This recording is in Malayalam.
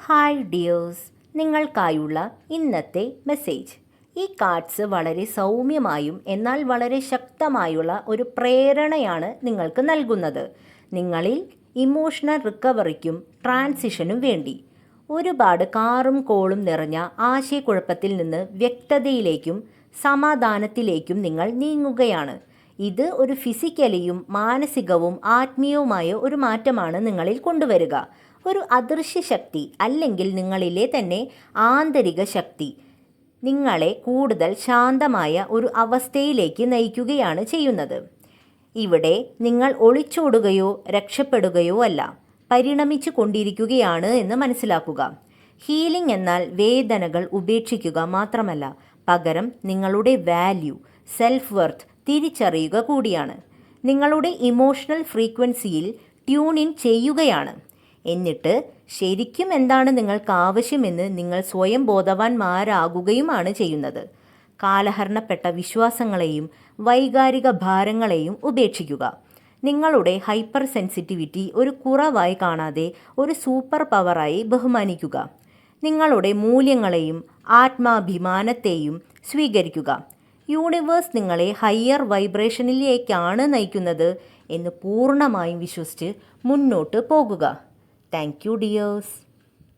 ഹായ് ഡിയേഴ്സ് നിങ്ങൾക്കായുള്ള ഇന്നത്തെ മെസ്സേജ് ഈ കാർഡ്സ് വളരെ സൗമ്യമായും എന്നാൽ വളരെ ശക്തമായുള്ള ഒരു പ്രേരണയാണ് നിങ്ങൾക്ക് നൽകുന്നത്. നിങ്ങളിൽ ഇമോഷണൽ റിക്കവറിക്കും ട്രാൻസിഷനും വേണ്ടി. ഒരുപാട് കാറും കോളും നിറഞ്ഞ ആശയക്കുഴപ്പത്തിൽ നിന്ന് വ്യക്തതയിലേക്കും സമാധാനത്തിലേക്കും നിങ്ങൾ നീങ്ങുകയാണ്. ഇത് ഒരു ഫിസിക്കലിയും മാനസികവും ആത്മീയവുമായ ഒരു മാറ്റമാണ് നിങ്ങളിൽ കൊണ്ടുവരിക. ഒരു അദൃശ്യ ശക്തി അല്ലെങ്കിൽ നിങ്ങളിലെ തന്നെ ആന്തരിക ശക്തി നിങ്ങളെ കൂടുതൽ ശാന്തമായ ഒരു അവസ്ഥയിലേക്ക് നയിക്കുകയാണ് ചെയ്യുന്നത്. ഇവിടെ നിങ്ങൾ ഒളിച്ചോടുകയോ രക്ഷപ്പെടുകയോ അല്ല പരിണമിച്ചു കൊണ്ടിരിക്കുകയാണ് എന്ന് മനസ്സിലാക്കുക. ഹീലിംഗ് എന്നാൽ വേദനകൾ ഉപേക്ഷിക്കുക മാത്രമല്ല പകരം നിങ്ങളുടെ വാല്യൂ സെൽഫ് വർത്ത് തിരിച്ചറിയുക കൂടിയാണ്. നിങ്ങളുടെ ഇമോഷണൽ ഫ്രീക്വൻസിയിൽ ട്യൂൺ ഇൻ ചെയ്യുകയാണ്. എന്നിട്ട് ശരിക്കും എന്താണ് നിങ്ങൾക്ക് ആവശ്യമെന്ന് നിങ്ങൾ സ്വയം ബോധവാന്മാരാകുകയുമാണ് ചെയ്യുന്നത്. കാലഹരണപ്പെട്ട വിശ്വാസങ്ങളെയും വൈകാരിക ഭാരങ്ങളെയും ഉപേക്ഷിക്കുക. നിങ്ങളുടെ ഹൈപ്പർ സെൻസിറ്റിവിറ്റി ഒരു കുറവായി കാണാതെ ഒരു സൂപ്പർ പവറായി ബഹുമാനിക്കുക. നിങ്ങളുടെ മൂല്യങ്ങളെയും ആത്മാഭിമാനത്തെയും സ്വീകരിക്കുക. യൂണിവേഴ്സ് നിങ്ങളെ ഹയ്യർ വൈബ്രേഷനിലേക്കാണ് നയിക്കുന്നത് എന്ന് പൂർണമായും വിശ്വസിച്ച് മുന്നോട്ട് പോകുക. Thank you dears.